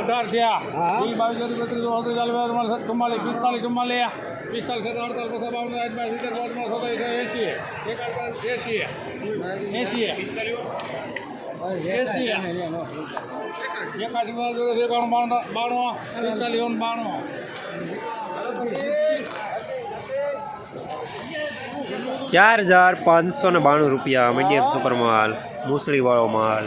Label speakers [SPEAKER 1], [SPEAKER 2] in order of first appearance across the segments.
[SPEAKER 1] અઢાર થયા. વીસ બાવીસ ત્રેવીસ બત્રીસ ચોત્રીસ ચાલીસ ચુમ્માલીસ પિસ્તાલીસ ચુમ્માલીસ. પિસ્તાલીસ સત્તર અડતાલીસ પચાસ બાવન સાઠ સિત્તેર પાંચમાં સત્તાવીસ એસી એકાવન એસી એસી એસી એકાસી બાજુ એકાણું બાણું બાણું પિસ્તાલીસ બાણું.
[SPEAKER 2] ચાર હજાર પાંચસો ને બાણું રૂપિયા મીડિયમ સુપર માલ મૂસળીવાળો માલ.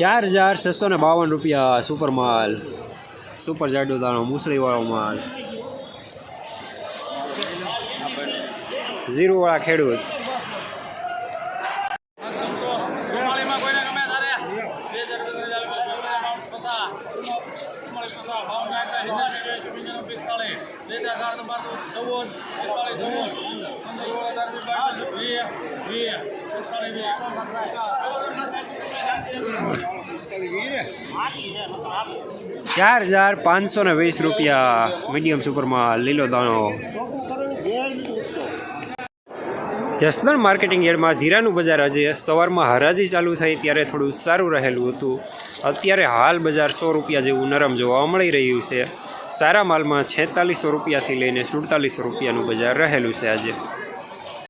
[SPEAKER 2] ચાર હજાર છસો ને બાવન રૂપિયા સુપર માલ. સુપર જાડો દાણો મૂસળીવાળો માલ. ઝીરોવાળા ખેડૂત. ચાર હજાર પાંચસો ને વીસ રૂપિયા મીડિયમ સુપરમાં લીલો દાણો. જસદણ માર્કેટિંગ યાર્ડમાં જીરાનું બજાર આજે સવારમાં હરાજી ચાલુ થઈ ત્યારે થોડું સારું રહેલું હતું. અત્યારે હાલ બજાર સો રૂપિયા જેવું નરમ જોવા મળી રહ્યું છે. સારા માલમાં છેતાલીસો રૂપિયાથી લઈને સુડતાલીસો રૂપિયાનું બજાર રહેલું છે આજે.